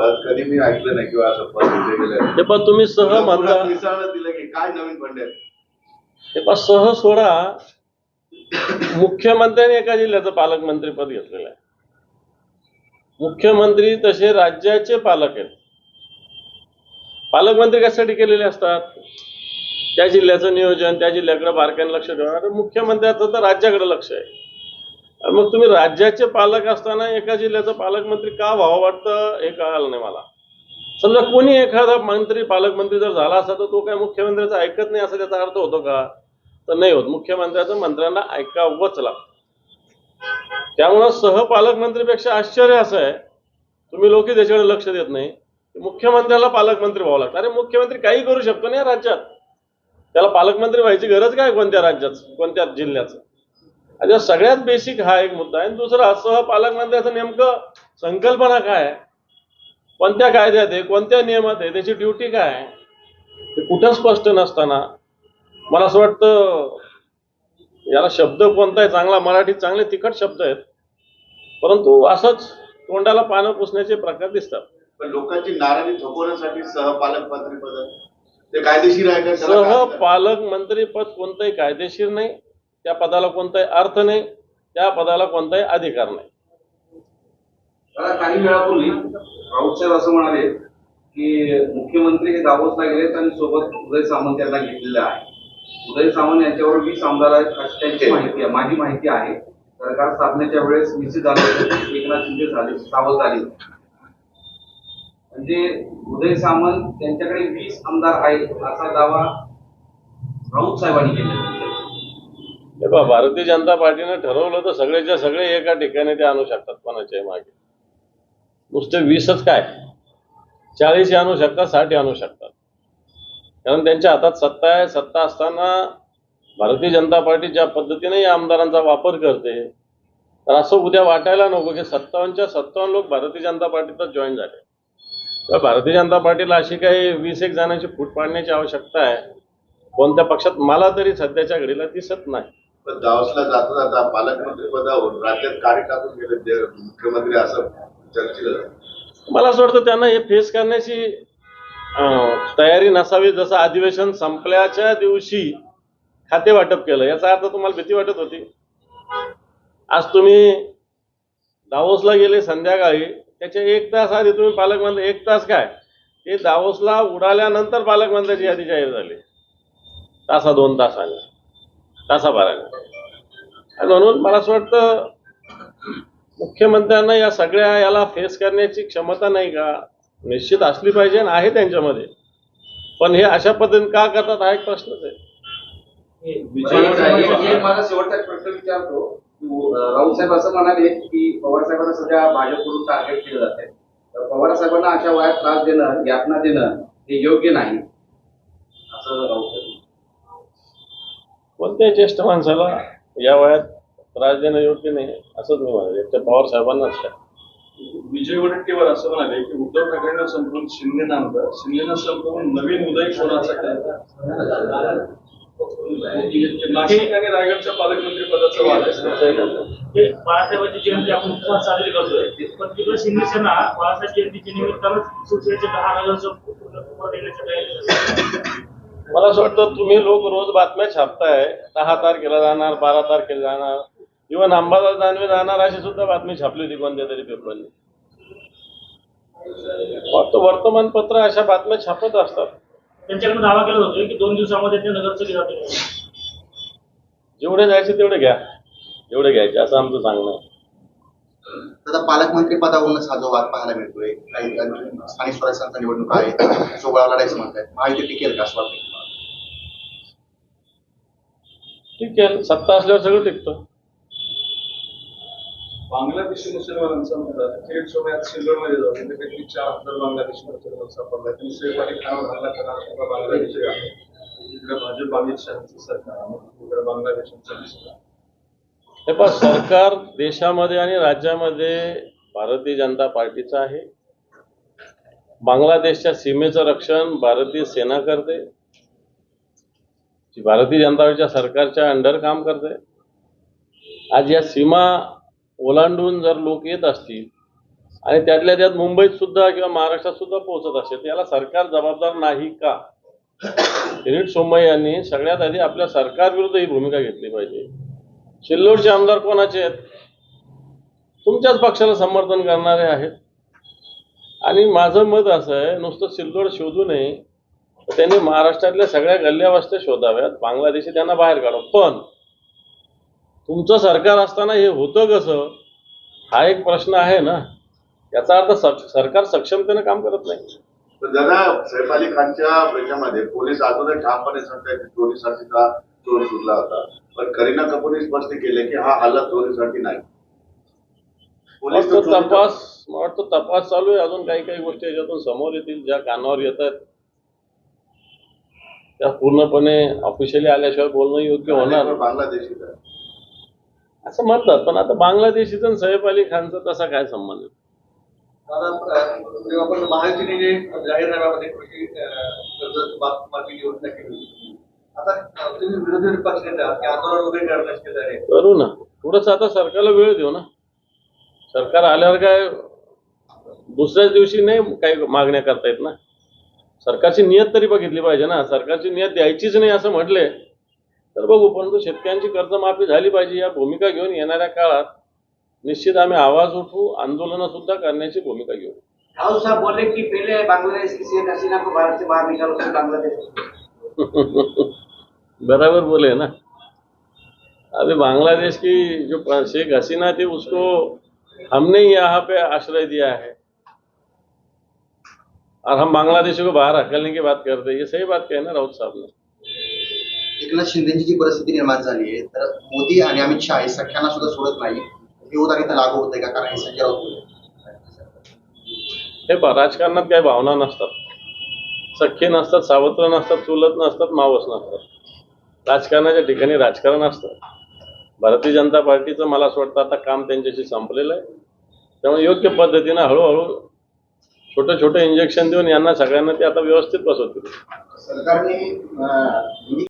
कधी मी ऐकलं नाही किंवा असं पद दिलं गेलं पण तुम्ही सह म्हणता मिसळलं दिलं की काय नवीन आहे हे पण सह सोडा. मुख्यमंत्र्यांनी एका जिल्ह्याचं पालकमंत्री पद घेतलेलं आहे. मुख्यमंत्री तसे राज्याचे पालक आहेत. पालकमंत्री कशासाठी केलेले असतात? त्या जिल्ह्याचं नियोजन त्या जिल्ह्याकडे बारकाईने लक्ष ठेवणार मुख्यमंत्र्याचं तर राज्याकडे लक्ष आहे. मग तुम्ही राज्याचे पालक असताना एका जिल्ह्याचा पालकमंत्री का व्हावं वाटतं? हे कळालं नाही मला. समजा कोणी एखादा मंत्री पालकमंत्री जर झाला असता तर तो काय मुख्यमंत्र्याचं ऐकत नाही असा त्याचा अर्थ होतो का? तर नाही होत. मुख्यमंत्र्याचं मंत्र्यांना ऐकावंच लागतं. त्यामुळं सहपालकमंत्रीपेक्षा आश्चर्य असं आहे. तुम्ही लोक त्याच्याकडे लक्ष देत नाही. मुख्यमंत्र्याला पालकमंत्री व्हावं लागतं. अरे मुख्यमंत्री काही करू शकतो ना या राज्यात? त्याला पालकमंत्री व्हायची गरज काय कोणत्या राज्याचं कोणत्या जिल्ह्याचं आता सगळ्यात बेसिक हा एक मुद्दा आहे. आणि दुसरा सहपालकमंत्र्याचं नेमकं संकल्पना काय आहे? कोणत्या कायद्यात आहे? कोणत्या नियमात आहे? त्याची ड्युटी काय आहे? ते कुठं स्पष्ट नसताना मला असं वाटतं याला शब्द कोणता आहे? चांगला मराठीत चांगले तिखट शब्द आहेत. परंतु असंच तोंडाला पानं पुसण्याचे प्रकार दिसतात. पण लोकांची नाराजी थोपवण्यासाठी सहपालकमंत्री पद ते कायदेशीर आहे का? त्याला काय असतं? सहपालकमंत्री पद कोणतंही कायदेशीर नाही. त्या पदाला कोणताही अर्थ नाही त्या पदाला कोणताही अधिकार नाही. काही वेळापूर्वी राऊत साहेब असं म्हणाले की मुख्यमंत्री हे दावोसला गेलेत आणि सोबत उदय सामंत यांना घेतलेलं आहे. उदय सामंत यांच्यावर वीस आमदार आहेत अशी त्यांची माहिती आहे माझी माहिती आहे. सरकार स्थापनेच्या वेळेस निश्चित झाले एकनाथ शिंदे झाले सावध झाले. म्हणजे उदय सामंत त्यांच्याकडे वीस आमदार आहेत असा दावा राऊत साहेबांनी केलेला तेव्हा भारतीय जनता पार्टीनं ठरवलं तर सगळेच्या सगळे एका ठिकाणी ते आणू शकतात कोणाच्याही मागे. नुसते वीसच काय? चाळीस आणू शकतात साठ आणू शकतात. कारण त्यांच्या हातात सत्ता आहे सत्ता असताना भारतीय जनता पार्टी ज्या पद्धतीने या आमदारांचा वापर करते तर असं उद्या वाटायला नको की सत्तावन्नच्या सत्तावन्न लोक भारतीय जनता पार्टीतच जॉईन झाले. तर भारतीय जनता पार्टीला अशी काही वीस एक जणांची फूट पाडण्याची आवश्यकता आहे. कोणत्या पक्षात मला तरी सध्याच्या घडीला दिसत नाही. पण दावसला जाता जाता पालकमंत्री पदावर राज्यात काढी टाकून गेले मुख्यमंत्री असं चर्चेला मला असं वाटतं त्यांना हे फेस करण्याची तयारी नसावी. जसं अधिवेशन संपल्याच्या दिवशी खाते वाटप केलं. याचा अर्थ तुम्हाला भीती वाटत होती. आज तुम्ही दावोसला गेले संध्याकाळी. त्याच्या एक तास आधी तुम्ही पालकमंत्री एक तास काय? ते दावोसला उडाल्यानंतर पालकमंत्र्याची यादी जाहीर झाली. तासा दोन तासाने तासाभराने. आणि म्हणून मला असं वाटतं मुख्यमंत्र्यांना या सगळ्या याला फेस करण्याची क्षमता नाही का? निश्चित असली पाहिजे आणि आहे त्यांच्यामध्ये. पण हे अशा पद्धतीने का करतात हा एक प्रश्नच आहे. माझा शेवटचा एक प्रश्न विचारतो. राऊत साहेब असं म्हणाले की पवार साहेबांना सध्या भाजपकडून टार्गेट केलं जाते तर पवार साहेबांना अशा वयात त्रास देणं यातना देणं हे योग्य नाही असं राऊत साहेब कोणत्याही ज्येष्ठ माणसाला या वयात त्रास देणं योग्य नाही असंच मी म्हणेल त्या पवार साहेबांनाच काय. विजय वडेट्टीवार असं म्हणाले की उद्धव ठाकरेंना संपवून शिंदेना शिंदेना संपवून नवीन उदय कोणाचा काय? नाशिक आणि रायगडच्या पालकमंत्री पदाचा वाद आहे. ते बाळासाहेबांची जयंती आपण उत्साहात साजरी करतोय. पण तिकडे शिवसेना बाळासाहेब जयंतीच्या निमित्तानं शिवसेनेचे दहा तयारीत मला असं वाटतं तुम्ही लोक रोज बातम्या छापताय दहा तारखेला जाणार बारा तारखेला जाणार इव्हन अंबादास दानवे जाणार अशी सुद्धा बातमी छापली होती कोणत्या तरी पेपरने फक्त वर्तमानपत्र अशा बातम्या छापत असतात. त्यांच्याकडे दावा केला जातोय की दोन दिवसामध्ये ते घेतात जेवढे जायचे तेवढे घ्या. जेवढे घ्यायचे असं आमचं सांगणं आहे. आता पालकमंत्री पदावरूनच हा जो वाद पाहायला मिळतोय. काही स्थानिक स्वराज्यांचा निवडणूक आहे. सोबळा लढायचं म्हणतायत. माहिती टिकेल का असं वाटतं तुम्हाला? ठीक आहे सत्ता असल्यावर सगळं टिकतं. बांगलादेशी मुसलमानांचा मुद्दा थेट सिल्लोडमध्ये त्यापैकी चार हजार बांगलादेशी मुसलमान सापडला त्यांनी सैफाली खानावर हल्ला करणार सुद्धा बांगलादेशी आहे. इकडे भाजप अमित शहाचं सरकार आणि इकडे बांगलादेशांचं सरकार हे पण सरकार देशामध्ये आणि राज्यामध्ये भारतीय जनता पार्टीचं आहे. बांगलादेशच्या सीमेचं रक्षण भारतीय सेना करते. जी भारतीय जनता पक्षाच्या सरकारच्या अंडर काम करते. आज या सीमा ओलांडून जर लोक येत असतील आणि त्यातल्या त्यात मुंबईत सुद्धा किंवा महाराष्ट्रात सुद्धा पोहोचत असेल याला सरकार जबाबदार नाही का? किरीट सोमय्या यांनी सगळ्यात आधी आपल्या सरकारविरुद्ध ही भूमिका घेतली पाहिजे. सिल्लोडचे आमदार कोणाचे आहेत? तुमच्याच पक्षाला समर्थन करणारे आहेत. आणि माझं मत असं आहे नुसतं सिल्लोड शोधू नये त्यांनी महाराष्ट्रातल्या सगळ्या गल्ल्या वस्त्या शोधाव्यात. बांगलादेशी त्यांना बाहेर काढावं पण तुमचं सरकार असताना हे होतं कसं? हा एक प्रश्न आहे ना. याचा अर्थ सरकार सक्षमतेनं काम करत नाही. दादा सैफ अली खानच्या याच्यामध्ये पोलीस अजूनही ठामपणे सांगतायत की चोरीसाठीचा चोर सुटला होता. पण करीना कपूरने स्पष्ट केले की हा हल्ला चोरीसाठी नाही. पोलीस तपास मला वाटतं तपास चालू आहे. अजून काही काही गोष्टी याच्यातून समोर येतील ज्या कानावर येत आहेत. त्या पूर्णपणे ऑफिशियली आल्याशिवाय बोलणं योग्य होणार. बांगलादेशीचा आहे. असं म्हणतात पण आता बांगलादेशीचा आणि सैफ अली खानचा तसा काय संबंध? आहे? दादा अं, जेव्हा आपण महायुतीने जे जाहीरनाम्यामध्ये कृषी अं, कर्ज माफ- माफी योजना केली होती. आता अं, तुम्ही विरोधी पक्ष नेता की आंदोलन वगैरे करण्यास केलं आहे. करू ना. थोडस आता सरकारला वेळ देऊ ना. सरकार आल्यावर काय दुसऱ्याच दिवशी नाही काही मागण्या करतायत ना? सरकारची नियत तरी बघितली पाहिजे ना. सरकारची नियत द्यायचीच नाही असं म्हटले तर बघू. परंतु शेतकऱ्यांची कर्जमाफी झाली पाहिजे. या भूमिका घेऊन येणाऱ्या काळात निश्चित आम्ही आवाज उठवू आंदोलनं सुद्धा करण्याची भूमिका घेऊ. राहुल साहब बोले कि पहले बांग्लादेश की शेख हसीना को भारत से बाहर निकालो फिर बांग्लादेश. बराबर बोले ना. अभी बांग्लादेश की जो शेख हसीना थी उसको हमने यहाँ पे आश्रय दिया है. और हम बांग्लादेशी को बाहर हकलने की बात करते हैं। ये सही बात कहे ना राउत साहब ने। एकनाथ शिंदेची जी परिस्थिती निर्माण झाली आहे तर मोदी आणि अमित शहा हे सख्यांना सुद्धा सोडत नाही. लागू होतंय का? कारण हे संजय राऊत. हे राजकारणात काही भावना नसतात. सख्खे नसतात सावत्र नसतात चुलत नसतात मावस नसतात. राजकारणाच्या ठिकाणी राजकारण असतं. भारतीय जनता पार्टीचं मला असं वाटतं आता काम त्यांच्याशी संपलेलं आहे. त्यामुळे योग्य पद्धतीनं हळूहळू छोटं छोटं इंजेक्शन देऊन यांना सगळ्यांना ते आता व्यवस्थित बसवतील. सरकारने